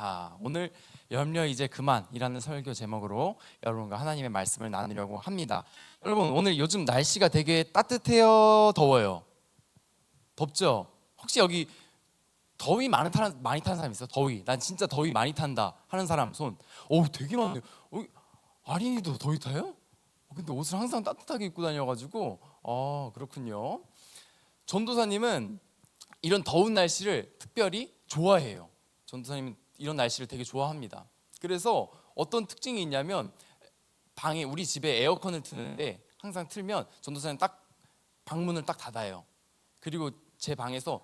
자, 오늘 염려 이제 그만이라는 설교 제목으로 여러분과 하나님의 말씀을 나누려고 합니다. 여러분, 오늘 요즘 날씨가 되게 따뜻해요, 더워요? 덥죠? 혹시 여기 더위 많이 타는 많이 타는 사람 있어? 더위. 난 진짜 더위 많이 탄다 하는 사람 손. 오, 되게 많네요. 어, 아린이도 더위 타요? 어, 근데 옷을 항상 따뜻하게 입고 다녀가지고 아 그렇군요. 전도사님은 이런 더운 날씨를 특별히 좋아해요. 전도사님은 이런 날씨를 되게 좋아합니다. 그래서 어떤 특징이 있냐면 방에 우리 집에 에어컨을 트는데 항상 틀면 전도사님 딱 방문을 딱 닫아요. 그리고 제 방에서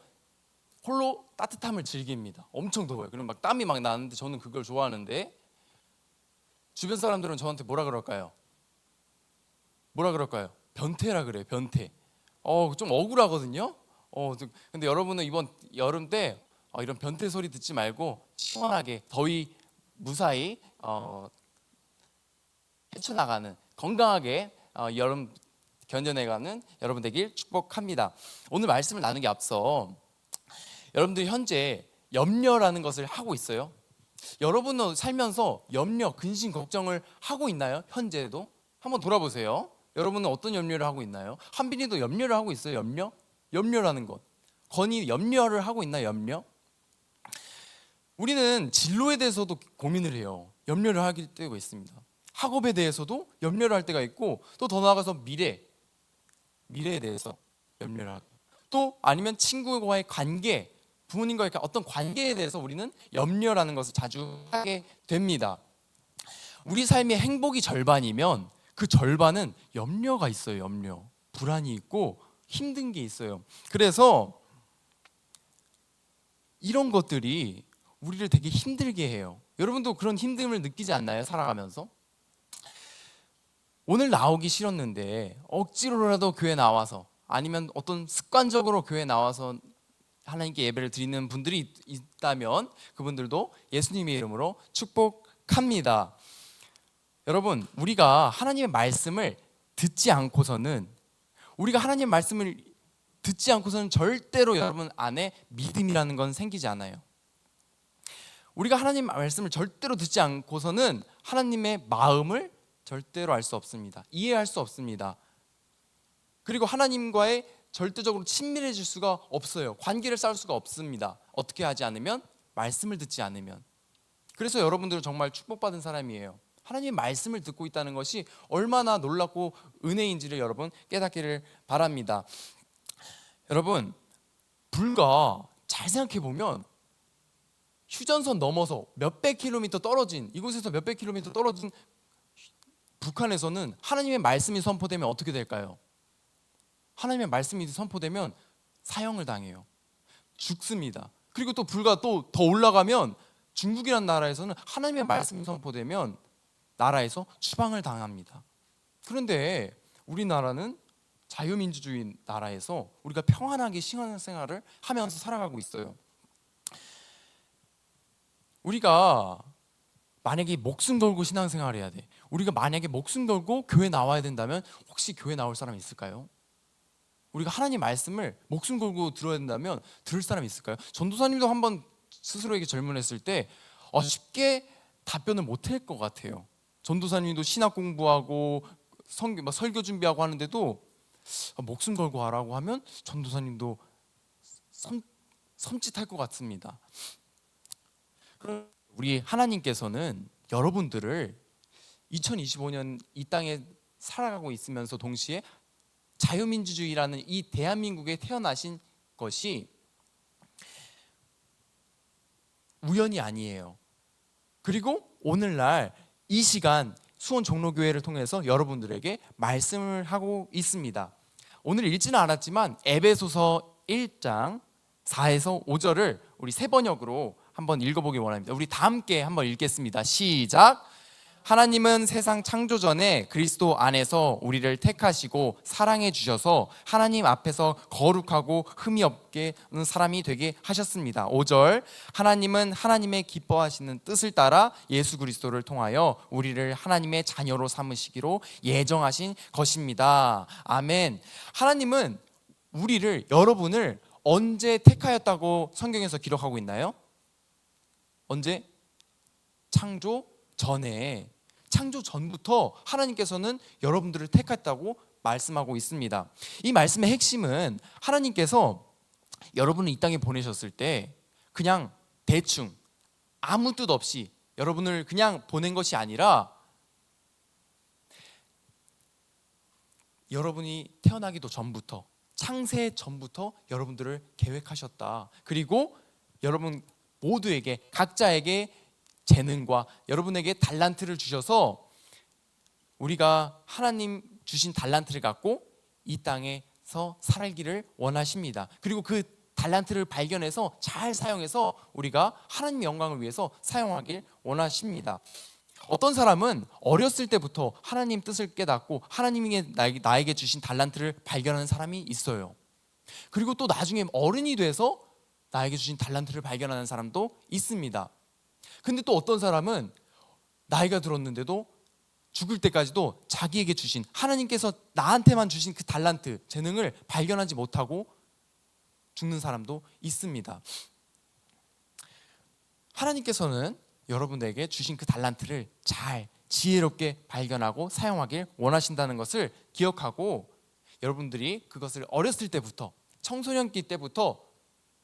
홀로 따뜻함을 즐깁니다. 엄청 더워요. 그럼 막 땀이 막 나는데 저는 그걸 좋아하는데 주변 사람들은 저한테 뭐라 그럴까요? 뭐라 그럴까요? 변태라 그래요. 변태. 어, 좀 억울하거든요. 어, 좀- 근데 여러분은 이번 여름 때 어, 이런 변태 소리 듣지 말고 시원하게 더위 무사히 어, 헤쳐나가는 건강하게 어, 여름 견뎌내가는 여러분 되길 축복합니다. 오늘 말씀을 나누기 앞서 여러분들 현재 염려라는 것을 하고 있어요. 여러분은 살면서 염려, 근심, 걱정을 하고 있나요? 현재도 한번 돌아보세요. 여러분은 어떤 염려를 하고 있나요? 한빈이도 염려를 하고 있어요. 염려? 염려라는 것. 건이 염려를 하고 있나 염려? 우리는 진로에 대해서도 고민을 해요. 염려를 하기 때가 있습니다. 학업에 대해서도 염려를 할 때가 있고 또 더 나아가서 미래, 미래에 대해서 염려를 하고 또 아니면 친구와의 관계, 부모님과의 어떤 관계에 대해서 우리는 염려라는 것을 자주 하게 됩니다. 우리 삶의 행복이 절반이면 그 절반은 염려가 있어요. 염려, 불안이 있고 힘든 게 있어요. 그래서 이런 것들이 우리를 되게 힘들게 해요. 여러분도 그런 힘듦을 느끼지 않나요? 살아가면서? 오늘 나오기 싫었는데 억지로라도 교회 나와서 아니면 어떤 습관적으로 교회 나와서 하나님께 예배를 드리는 분들이 있- 있다면 그분들도 예수님의 이름으로 축복합니다. 여러분, 우리가 하나님의 말씀을 듣지 않고서는 우리가 하나님의 말씀을 듣지 않고서는 절대로 여러분 안에 믿음이라는 건 생기지 않아요. 우리가 하나님 말씀을 절대로 듣지 않고서는 하나님의 마음을 절대로 알 수 없습니다. 이해할 수 없습니다. 그리고 하나님과의 절대적으로 친밀해질 수가 없어요. 관계를 쌓을 수가 없습니다. 어떻게 하지 않으면 말씀을 듣지 않으면. 그래서 여러분들은 정말 축복받은 사람이에요. 하나님의 말씀을 듣고 있다는 것이 얼마나 놀랍고 은혜인지를 여러분 깨닫기를 바랍니다. 여러분 불과 잘 생각해 보면 휴전선 넘어서 몇백 킬로미터 떨어진 이곳에서 몇백 킬로미터 떨어진 북한에서는 하나님의 말씀이 선포되면 어떻게 될까요? 하나님의 말씀이 선포되면 사형을 당해요. 죽습니다. 그리고 또 불과 또 더 올라가면 중국이라는 나라에서는 하나님의 말씀이 선포되면 나라에서 추방을 당합니다. 그런데 우리나라는 자유민주주의 나라에서 우리가 평안하게 신앙생활을 하면서 살아가고 있어요. 우리가 만약에 목숨 걸고 신앙생활을 해야 돼. 우리가 만약에 목숨 걸고 교회 나와야 된다면 혹시 교회 나올 사람 있을까요? 우리가 하나님 말씀을 목숨 걸고 들어야 된다면 들을 사람 있을까요? 전도사님도 한번 스스로에게 질문했을 때 어, 쉽게 답변을 못 할 것 같아요. 전도사님도 신학 공부하고 성, 막 설교 준비하고 하는데도 어, 목숨 걸고 하라고 하면 전도사님도 섬, 섬찟할 것 같습니다. 우리 하나님께서는 여러분들을 2025년 이 땅에 살아가고 있으면서 동시에 자유민주주의라는 이 대한민국에 태어나신 것이 우연이 아니에요. 그리고 오늘날 이 시간 수원 종로교회를 통해서 여러분들에게 말씀을 하고 있습니다. 오늘 읽지는 않았지만 에베소서 1장 4에서 5절을 우리 세 번역으로 한번 읽어보기 원합니다. 우리 다 함께 한번 읽겠습니다. 시작. 하나님은 세상 창조 전에 그리스도 안에서 우리를 택하시고 사랑해 주셔서 하나님 앞에서 거룩하고 흠이 없게 사람이 되게 하셨습니다. 5절 하나님은 하나님의 기뻐하시는 뜻을 따라 예수 그리스도를 통하여 우리를 하나님의 자녀로 삼으시기로 예정하신 것입니다. 아멘. 하나님은 우리를 여러분을 언제 택하였다고 성경에서 기록하고 있나요? 언제? 창조 전에 창조 전부터 하나님께서는 여러분들을 택했다고 말씀하고 있습니다. 이 말씀의 핵심은 하나님께서 여러분을 이 땅에 보내셨을 때 그냥 대충 아무 뜻 없이 여러분을 그냥 보낸 것이 아니라 여러분이 태어나기도 전부터 창세 전부터 여러분들을 계획하셨다. 그리고 여러분 모두에게 각자에게 재능과 여러분에게 달란트를 주셔서 우리가 하나님 주신 달란트를 갖고 이 땅에서 살기를 원하십니다. 그리고 그 달란트를 발견해서 잘 사용해서 우리가 하나님 영광을 위해서 사용하길 원하십니다. 어떤 사람은 어렸을 때부터 하나님 뜻을 깨닫고 하나님이 나에게, 나에게 주신 달란트를 발견하는 사람이 있어요. 그리고 또 나중에 어른이 돼서 나에게 주신 달란트를 발견하는 사람도 있습니다. 근데 또 어떤 사람은 나이가 들었는데도 죽을 때까지도 자기에게 주신 하나님께서 나한테만 주신 그 달란트, 재능을 발견하지 못하고 죽는 사람도 있습니다. 하나님께서는 여러분에게 주신 그 달란트를 잘 지혜롭게 발견하고 사용하길 원하신다는 것을 기억하고 여러분들이 그것을 어렸을 때부터 청소년기 때부터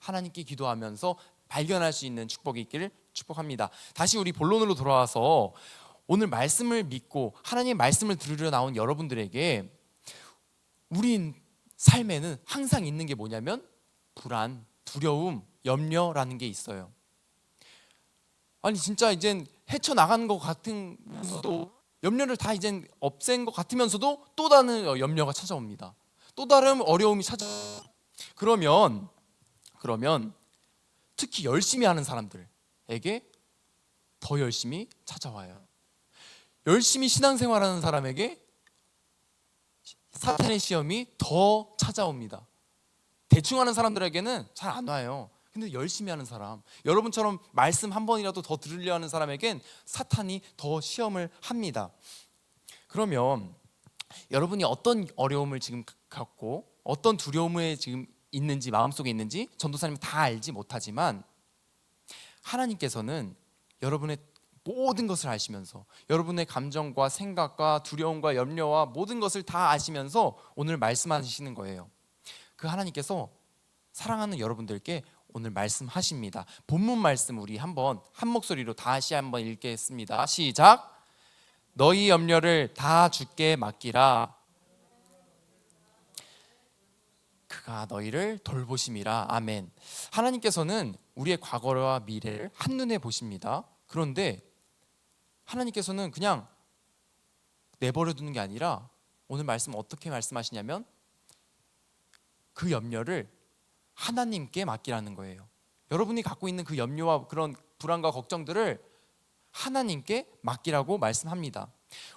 하나님께 기도하면서 발견할 수 있는 축복이 있기를 축복합니다. 다시 우리 본론으로 돌아와서 오늘 말씀을 믿고 하나님의 말씀을 들으려 나온 여러분들에게 우리 삶에는 항상 있는 게 뭐냐면 불안, 두려움, 염려라는 게 있어요. 아니 진짜 이젠 헤쳐 나가는 것 같으면서도 염려를 다 이젠 없앤 것 같으면서도 또 다른 염려가 찾아옵니다. 또 다른 어려움이 찾아. 그러면 그러면 특히 열심히 하는 사람들에게 더 열심히 찾아와요. 열심히 신앙생활하는 사람에게 사탄의 시험이 더 찾아옵니다. 대충 하는 사람들에게는 잘 안 와요. 근데 열심히 하는 사람, 여러분처럼 말씀 한 번이라도 더 들으려 하는 사람에겐 사탄이 더 시험을 합니다. 그러면 여러분이 어떤 어려움을 지금 갖고 어떤 두려움에 지금 있는지 마음속에 있는지 전도사님 다 알지 못하지만 하나님께서는 여러분의 모든 것을 아시면서 여러분의 감정과 생각과 두려움과 염려와 모든 것을 다 아시면서 오늘 말씀하시는 거예요. 그 하나님께서 사랑하는 여러분들께 오늘 말씀하십니다. 본문 말씀 우리 한번 한 목소리로 다시 한번 읽겠습니다. 시작. 너희 염려를 다 주께 맡기라. 그가 너희를 돌보심이라. 아멘. 하나님께서는 우리의 과거와 미래를 한눈에 보십니다. 그런데 하나님께서는 그냥 내버려 두는 게 아니라 오늘 말씀 어떻게 말씀하시냐면 그 염려를 하나님께 맡기라는 거예요. 여러분이 갖고 있는 그 염려와 그런 불안과 걱정들을 하나님께 맡기라고 말씀합니다.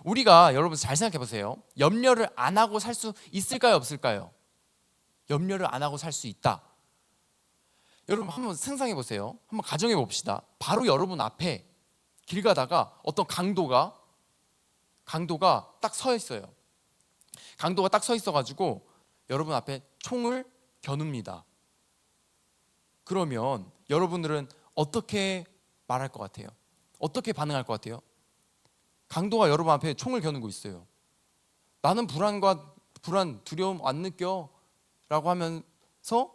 우리가 여러분 잘 생각해 보세요. 염려를 안 하고 살 수 있을까요, 없을까요? 염려를 안 하고 살 수 있다. 여러분 한번 상상해 보세요. 한번 가정해 봅시다. 바로 여러분 앞에 길 가다가 어떤 강도가 강도가 딱 서 있어요. 강도가 딱 서 있어 가지고 여러분 앞에 총을 겨눕니다. 그러면 여러분들은 어떻게 말할 것 같아요? 어떻게 반응할 것 같아요? 강도가 여러분 앞에 총을 겨누고 있어요. 나는 불안과 불안, 두려움 안 느껴 라고 하면서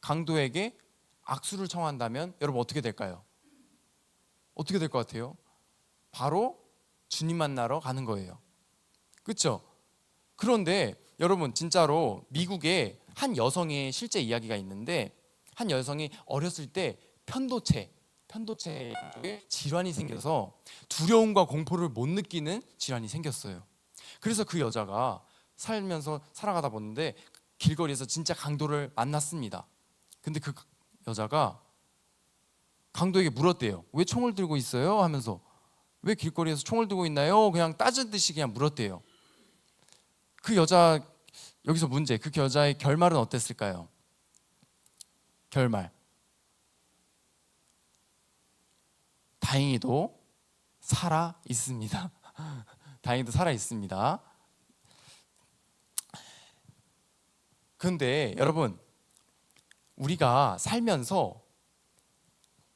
강도에게 악수를 청한다면 여러분 어떻게 될까요? 어떻게 될 것 같아요? 바로 주님 만나러 가는 거예요. 그렇죠? 그런데 여러분 진짜로 미국에 한 여성의 실제 이야기가 있는데 한 여성이 어렸을 때 편도체 편도체 쪽에 질환이 생겨서 두려움과 공포를 못 느끼는 질환이 생겼어요. 그래서 그 여자가 살면서 살아가다 보는데 길거리에서 진짜 강도를 만났습니다. 근데 그 여자가 강도에게 물었대요. 왜 총을 들고 있어요? 하면서 왜 길거리에서 총을 들고 있나요? 그냥 따지듯이 그냥 물었대요. 그 여자 여기서 문제. 그 여자의 결말은 어땠을까요? 결말. 다행히도 살아 있습니다. 다행히도 살아 있습니다. 근데 여러분 우리가 살면서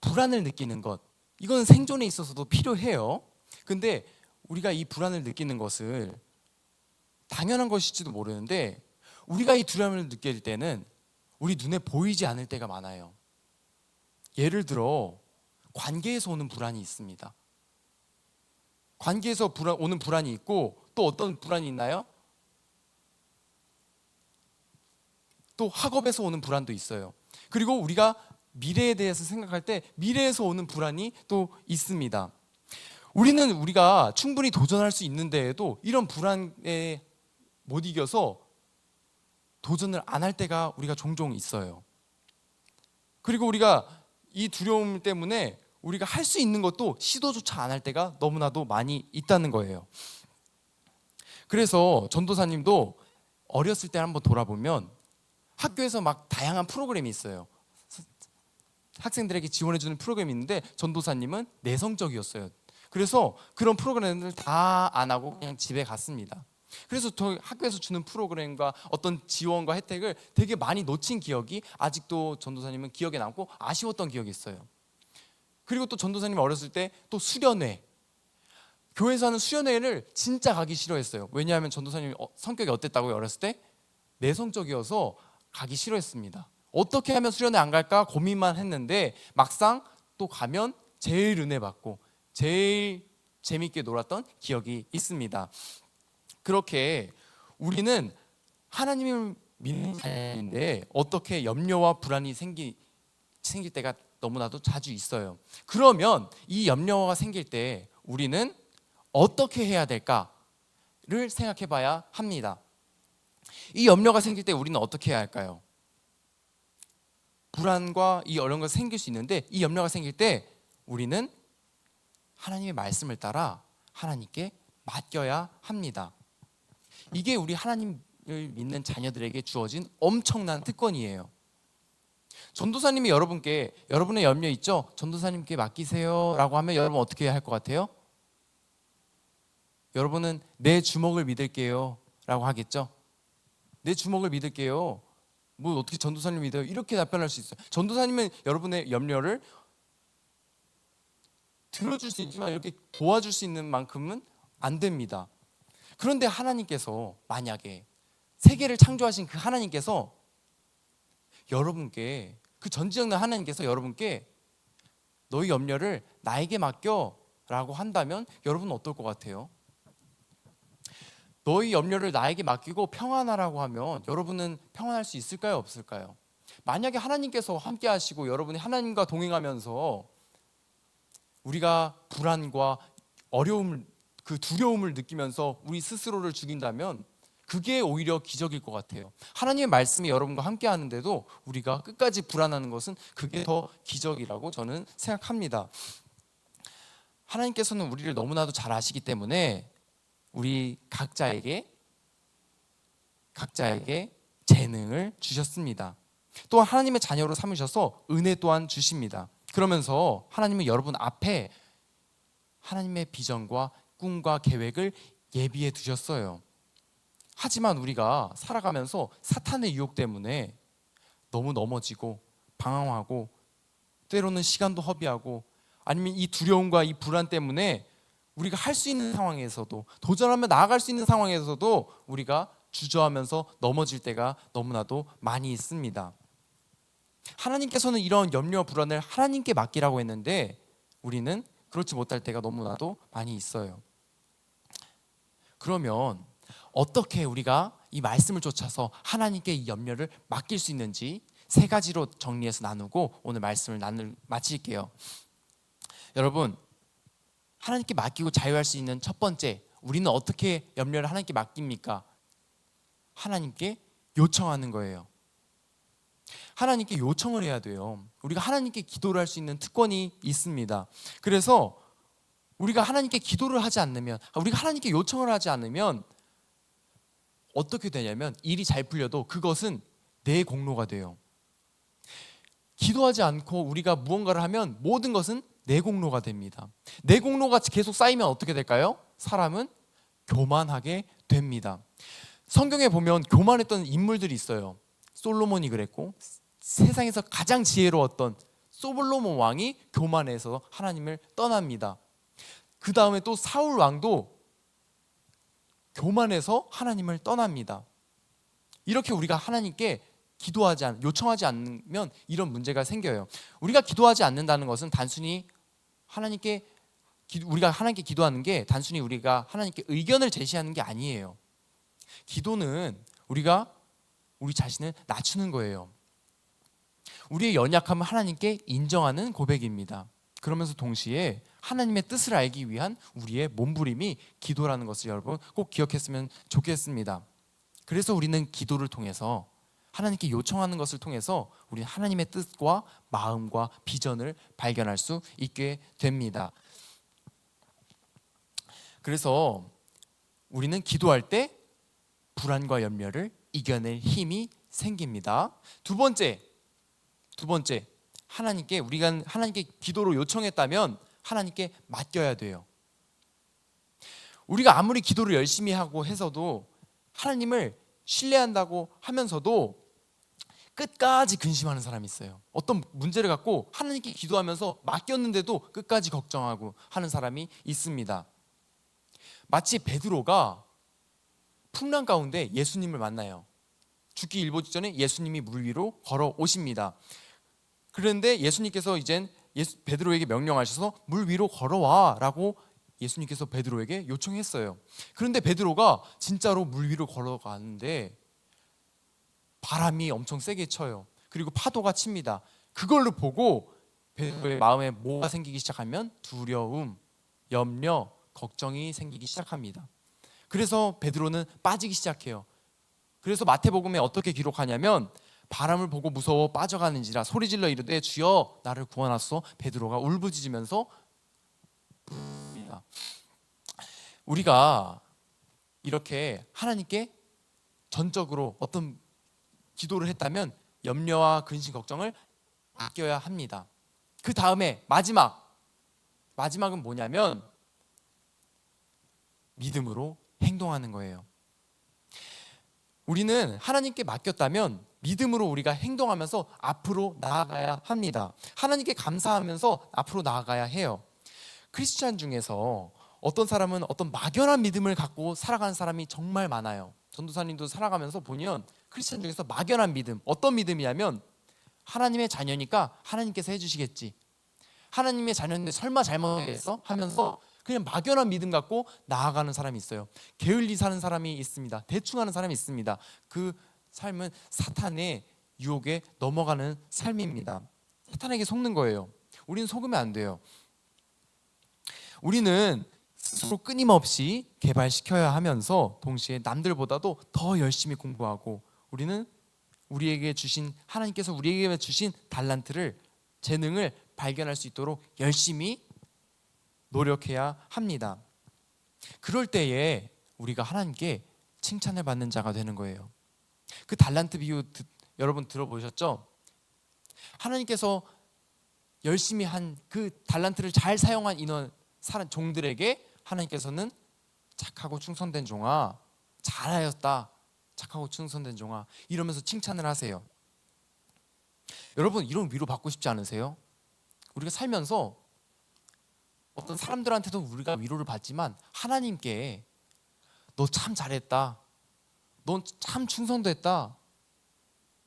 불안을 느끼는 것 이건 생존에 있어서도 필요해요. 근데 우리가 이 불안을 느끼는 것을 당연한 것일지도 모르는데 우리가 이 두려움을 느낄 때는 우리 눈에 보이지 않을 때가 많아요. 예를 들어 관계에서 오는 불안이 있습니다. 관계에서 불안, 오는 불안이 있고 또 어떤 불안이 있나요? 또 학업에서 오는 불안도 있어요. 그리고 우리가 미래에 대해서 생각할 때 미래에서 오는 불안이 또 있습니다. 우리는 우리가 충분히 도전할 수 있는데에도 이런 불안에 못 이겨서 도전을 안 할 때가 우리가 종종 있어요. 그리고 우리가 이 두려움 때문에 우리가 할 수 있는 것도 시도조차 안 할 때가 너무나도 많이 있다는 거예요. 그래서 전도사님도 어렸을 때 한번 돌아보면 학교에서 막 다양한 프로그램이 있어요. 학생들에게 지원해주는 프로그램이 있는데 전도사님은 내성적이었어요. 그래서 그런 프로그램을 다 안 하고 그냥 집에 갔습니다. 그래서 저 학교에서 주는 프로그램과 어떤 지원과 혜택을 되게 많이 놓친 기억이 아직도 전도사님은 기억에 남고 아쉬웠던 기억이 있어요. 그리고 또 전도사님 어렸을 때 또 수련회 교회에서 하는 수련회를 진짜 가기 싫어했어요. 왜냐하면 전도사님 어, 성격이 어땠다고요? 어렸을 때 내성적이어서 가기 싫어했습니다. 어떻게 하면 수련회 안 갈까 고민만 했는데 막상 또 가면 제일 은혜 받고 제일 재밌게 놀았던 기억이 있습니다. 그렇게 우리는 하나님을 믿는 자인데 어떻게 염려와 불안이 생기 생길 때가 너무나도 자주 있어요. 그러면 이 염려가 생길 때 우리는 어떻게 해야 될까를 생각해 봐야 합니다. 이 염려가 생길 때 우리는 어떻게 해야 할까요? 불안과 이 어려운 것 생길 수 있는데 이 염려가 생길 때 우리는 하나님의 말씀을 따라 하나님께 맡겨야 합니다. 이게 우리 하나님을 믿는 자녀들에게 주어진 엄청난 특권이에요. 전도사님이 여러분께 여러분의 염려 있죠? 전도사님께 맡기세요라고 하면 여러분 어떻게 할 것 같아요? 여러분은 내 주먹을 믿을게요라고 하겠죠? 내 주먹을 믿을게요. 뭐 어떻게 전도사님 믿어요? 이렇게 답변할 수 있어요. 전도사님은 여러분의 염려를 들어줄 수 있지만 이렇게 도와줄 수 있는 만큼은 안 됩니다. 그런데 하나님께서 만약에 세계를 창조하신 그 하나님께서 여러분께 그 전지전능 하나님께서 여러분께 너희 염려를 나에게 맡겨라고 한다면 여러분은 어떨 것 같아요? 너희 염려를 나에게 맡기고 평안하라고 하면 여러분은 평안할 수 있을까요, 없을까요? 만약에 하나님께서 함께 하시고 여러분이 하나님과 동행하면서 우리가 불안과 어려움을 그 두려움을 느끼면서 우리 스스로를 죽인다면 그게 오히려 기적일 것 같아요. 하나님의 말씀이 여러분과 함께 하는데도 우리가 끝까지 불안하는 것은 그게 더 기적이라고 저는 생각합니다. 하나님께서는 우리를 너무나도 잘 아시기 때문에 우리 각자에게 각자에게 재능을 주셨습니다. 또 하나님의 자녀로 삼으셔서 은혜 또한 주십니다. 그러면서 하나님은 여러분 앞에 하나님의 비전과 꿈과 계획을 예비해 두셨어요. 하지만 우리가 살아가면서 사탄의 유혹 때문에 너무 넘어지고 방황하고 때로는 시간도 허비하고 아니면 이 두려움과 이 불안 때문에 우리가 할 수 있는 상황에서도 도전하며 나아갈 수 있는 상황에서도 우리가 주저하면서 넘어질 때가 너무나도 많이 있습니다. 하나님께서는 이런 염려와 불안을 하나님께 맡기라고 했는데 우리는 그렇지 못할 때가 너무나도 많이 있어요. 그러면 어떻게 우리가 이 말씀을 쫓아서 하나님께 이 염려를 맡길 수 있는지 세 가지로 정리해서 나누고 오늘 말씀을 나눌 마칠게요. 여러분 하나님께 맡기고 자유할 수 있는 첫 번째 우리는 어떻게 염려를 하나님께 맡깁니까? 하나님께 요청하는 거예요. 하나님께 요청을 해야 돼요. 우리가 하나님께 기도를 할 수 있는 특권이 있습니다. 그래서 우리가 하나님께 기도를 하지 않으면 우리가 하나님께 요청을 하지 않으면 어떻게 되냐면 일이 잘 풀려도 그것은 내 공로가 돼요. 기도하지 않고 우리가 무언가를 하면 모든 것은 내 공로가 됩니다. 내 공로가 계속 쌓이면 어떻게 될까요? 사람은 교만하게 됩니다. 성경에 보면 교만했던 인물들이 있어요. 솔로몬이 그랬고 세상에서 가장 지혜로웠던 소블로몬 왕이 교만해서 하나님을 떠납니다. 그 다음에 또 사울 왕도 교만해서 하나님을 떠납니다. 이렇게 우리가 하나님께 기도하지 않, 요청하지 않으면 이런 문제가 생겨요. 우리가 기도하지 않는다는 것은 단순히 하나님께 기- 우리가 하나님께 기도하는 게 단순히 우리가 하나님께 의견을 제시하는 게 아니에요. 기도는 우리가 우리 자신을 낮추는 거예요. 우리의 연약함을 하나님께 인정하는 고백입니다. 그러면서 동시에 하나님의 뜻을 알기 위한 우리의 몸부림이 기도라는 것을 여러분 꼭 기억했으면 좋겠습니다. 그래서 우리는 기도를 통해서 하나님께 요청하는 것을 통해서 우리는 하나님의 뜻과 마음과 비전을 발견할 수 있게 됩니다. 그래서 우리는 기도할 때 불안과 염려를 이겨낼 힘이 생깁니다. 두 번째, 두 번째, 하나님께 우리가 하나님께 기도로 요청했다면 하나님께 맡겨야 돼요. 우리가 아무리 기도를 열심히 하고 해서도 하나님을 신뢰한다고 하면서도 끝까지 근심하는 사람이 있어요. 어떤 문제를 갖고 하나님께 기도하면서 맡겼는데도 끝까지 걱정하고 하는 사람이 있습니다. 마치 베드로가 풍랑 가운데 예수님을 만나요. 죽기 일보 직전에 예수님이 물 위로 걸어 오십니다. 그런데 예수님께서 이젠 예수, 베드로에게 명령하셔서 물 위로 걸어와라고 예수님께서 베드로에게 요청했어요. 그런데 베드로가 진짜로 물 위로 걸어가는데 바람이 엄청 세게 쳐요. 그리고 파도가 칩니다. 그걸로 보고 베드로의 마음에 뭐가 생기기 시작하면 두려움, 염려, 걱정이 생기기 시작합니다. 그래서 베드로는 빠지기 시작해요. 그래서 마태복음에 어떻게 기록하냐면 바람을 보고 무서워 빠져가는지라 소리질러 이르되 주여 나를 구원하소 베드로가 울부짖으면서. 우리가 이렇게 하나님께 전적으로 어떤 기도를 했다면 염려와 근심 걱정을 아껴야 합니다. 그 다음에 마지막 마지막은 뭐냐면 믿음으로 행동하는 거예요. 우리는 하나님께 맡겼다면 믿음으로 우리가 행동하면서 앞으로 나아가야 합니다. 하나님께 감사하면서 앞으로 나아가야 해요. 크리스찬 중에서 어떤 사람은 어떤 막연한 믿음을 갖고 살아가는 사람이 정말 많아요. 전도사님도 살아가면서 보면 크리스찬 중에서 막연한 믿음, 어떤 믿음이냐면 하나님의 자녀니까 하나님께서 해주시겠지. 하나님의 자녀인데 설마 잘못했어? 하면서 그냥 막연한 믿음 갖고 나아가는 사람이 있어요. 게을리 사는 사람이 있습니다. 대충 하는 사람이 있습니다. 그 삶은 사탄의 유혹에 넘어가는 삶입니다. 사탄에게 속는 거예요. 우리는 속으면 안 돼요. 우리는 스스로 끊임없이 개발시켜야 하면서 동시에 남들보다도 더 열심히 공부하고 우리는 우리에게 주신 하나님께서 우리에게 주신 달란트를 재능을 발견할 수 있도록 열심히 노력해야 합니다. 그럴 때에 우리가 하나님께 칭찬을 받는 자가 되는 거예요. 그 달란트 비유 듣- 여러분 들어보셨죠? 하나님께서 열심히 한 그 달란트를 잘 사용한 인원 사람 종들에게 하나님께서는 착하고 충성된 종아 잘하였다 착하고 충성된 종아 이러면서 칭찬을 하세요. 여러분 이런 위로 받고 싶지 않으세요? 우리가 살면서 어떤 사람들한테도 우리가 위로를 받지만 하나님께 너 참 잘했다. 넌 참 충성됐다.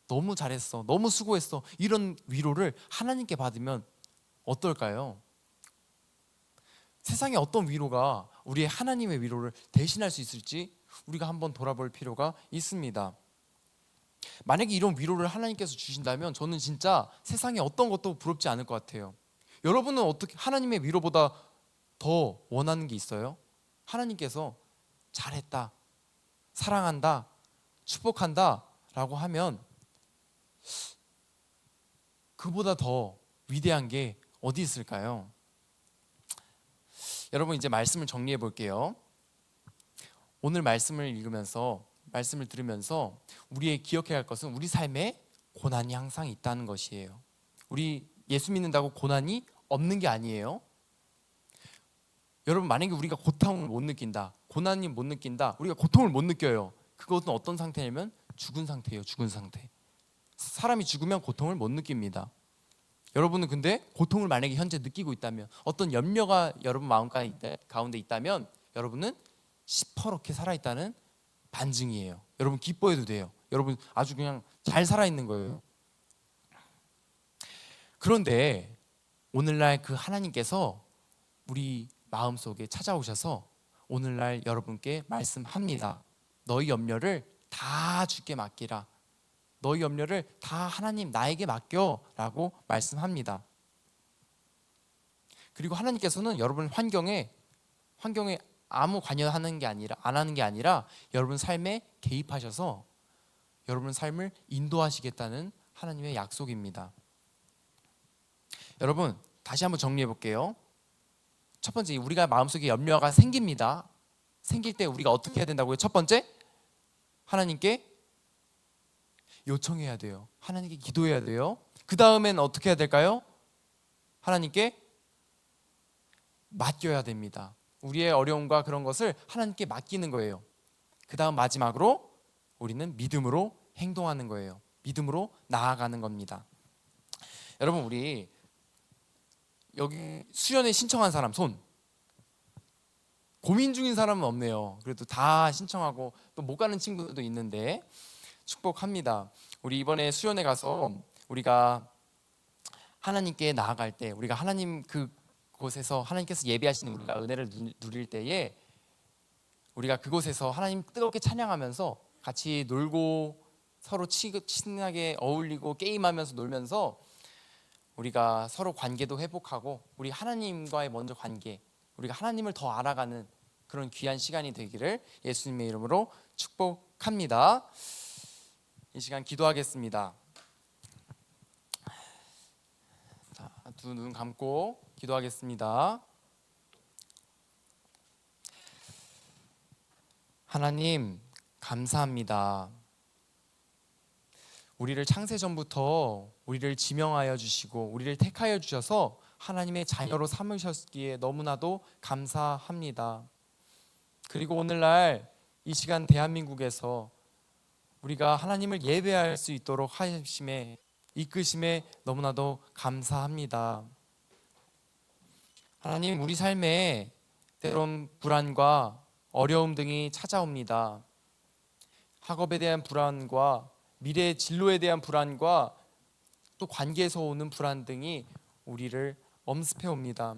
너무 잘했어. 너무 수고했어. 이런 위로를 하나님께 받으면 어떨까요? 세상에 어떤 위로가 우리의 하나님의 위로를 대신할 수 있을지 우리가 한번 돌아볼 필요가 있습니다. 만약에 이런 위로를 하나님께서 주신다면 저는 진짜 세상에 어떤 것도 부럽지 않을 것 같아요. 여러분은 어떻게 하나님의 위로보다 더 원하는 게 있어요? 하나님께서 잘했다, 사랑한다, 축복한다라고 하면 그보다 더 위대한 게 어디 있을까요? 여러분 이제 말씀을 정리해 볼게요. 오늘 말씀을 읽으면서 말씀을 들으면서 우리의 기억해야 할 것은 우리 삶에 고난이 항상 있다는 것이에요. 우리 예수 믿는다고 고난이 없는 게 아니에요. 여러분 만약에 우리가 고통을 못 느낀다, 고난이 못 느낀다, 우리가 고통을 못 느껴요. 그것은 어떤 상태냐면 죽은 상태예요. 죽은 상태. 사람이 죽으면 고통을 못 느낍니다. 여러분은 근데 고통을 만약에 현재 느끼고 있다면 어떤 염려가 여러분 마음 가- 가운데 있다면 여러분은 시퍼렇게 살아 있다는 반증이에요. 여러분 기뻐해도 돼요. 여러분 아주 그냥 잘 살아 있는 거예요. 그런데 오늘날 그 하나님께서 우리 마음 속에 찾아오셔서 오늘날 여러분께 말씀합니다. 너희 염려를 다 주께 맡기라. 너희 염려를 다 하나님 나에게 맡겨라고 말씀합니다. 그리고 하나님께서는 여러분 환경에 환경에 아무 관여하는 게 아니라 안 하는 게 아니라 여러분 삶에 개입하셔서 여러분 삶을 인도하시겠다는 하나님의 약속입니다. 여러분 다시 한번 정리해 볼게요. 첫 번째 우리가 마음속에 염려가 생깁니다. 생길 때 우리가 어떻게 해야 된다고요? 첫 번째 하나님께 요청해야 돼요. 하나님께 기도해야 돼요. 그 다음엔 어떻게 해야 될까요? 하나님께 맡겨야 됩니다. 우리의 어려움과 그런 것을 하나님께 맡기는 거예요. 그 다음 마지막으로 우리는 믿음으로 행동하는 거예요. 믿음으로 나아가는 겁니다. 여러분 우리 여기 수련회 신청한 사람 손 고민 중인 사람은 없네요. 그래도 다 신청하고 또 못 가는 친구들도 있는데 축복합니다. 우리 이번에 수련회 가서 우리가 하나님께 나아갈 때 우리가 하나님 그 곳에서 하나님께서 예배하시는 우리가 은혜를 누- 누릴 때에 우리가 그곳에서 하나님 뜨겁게 찬양하면서 같이 놀고 서로 치- 친하게 어울리고 게임하면서 놀면서 우리가 서로 관계도 회복하고 우리 하나님과의 먼저 관계 우리가 하나님을 더 알아가는 그런 귀한 시간이 되기를 예수님의 이름으로 축복합니다. 이 시간 기도하겠습니다. 두 눈 감고 기도하겠습니다. 하나님 감사합니다. 우리를 창세 전부터 우리를 지명하여 주시고 우리를 택하여 주셔서 하나님의 자녀로 삼으셨기에 너무나도 감사합니다. 그리고 오늘날 이 시간 대한민국에서 우리가 하나님을 예배할 수 있도록 하심에 이끄심에 너무나도 감사합니다. 하나님 우리 삶에 때론 불안과 어려움 등이 찾아옵니다. 학업에 대한 불안과 미래의 진로에 대한 불안과 또 관계에서 오는 불안 등이 우리를 엄습해 옵니다.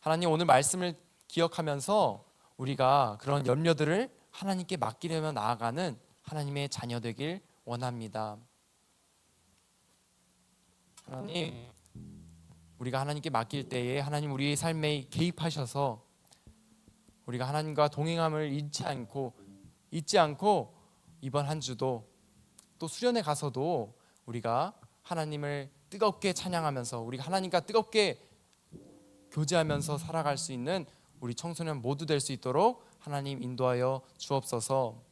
하나님 오늘 말씀을 기억하면서 우리가 그런 염려들을 하나님께 맡기려며 나아가는 하나님의 자녀 되길 원합니다. 하나님 우리가 하나님께 맡길 때에 하나님 우리의 삶에 개입하셔서 우리가 하나님과 동행함을 잊지 않고 잊지 않고 이번 한 주도 또 수련회 가서도 우리가 하나님을 뜨겁게 찬양하면서 우리가 하나님과 뜨겁게 교제하면서 살아갈 수 있는 우리 청소년 모두 될 수 있도록 하나님 인도하여 주옵소서.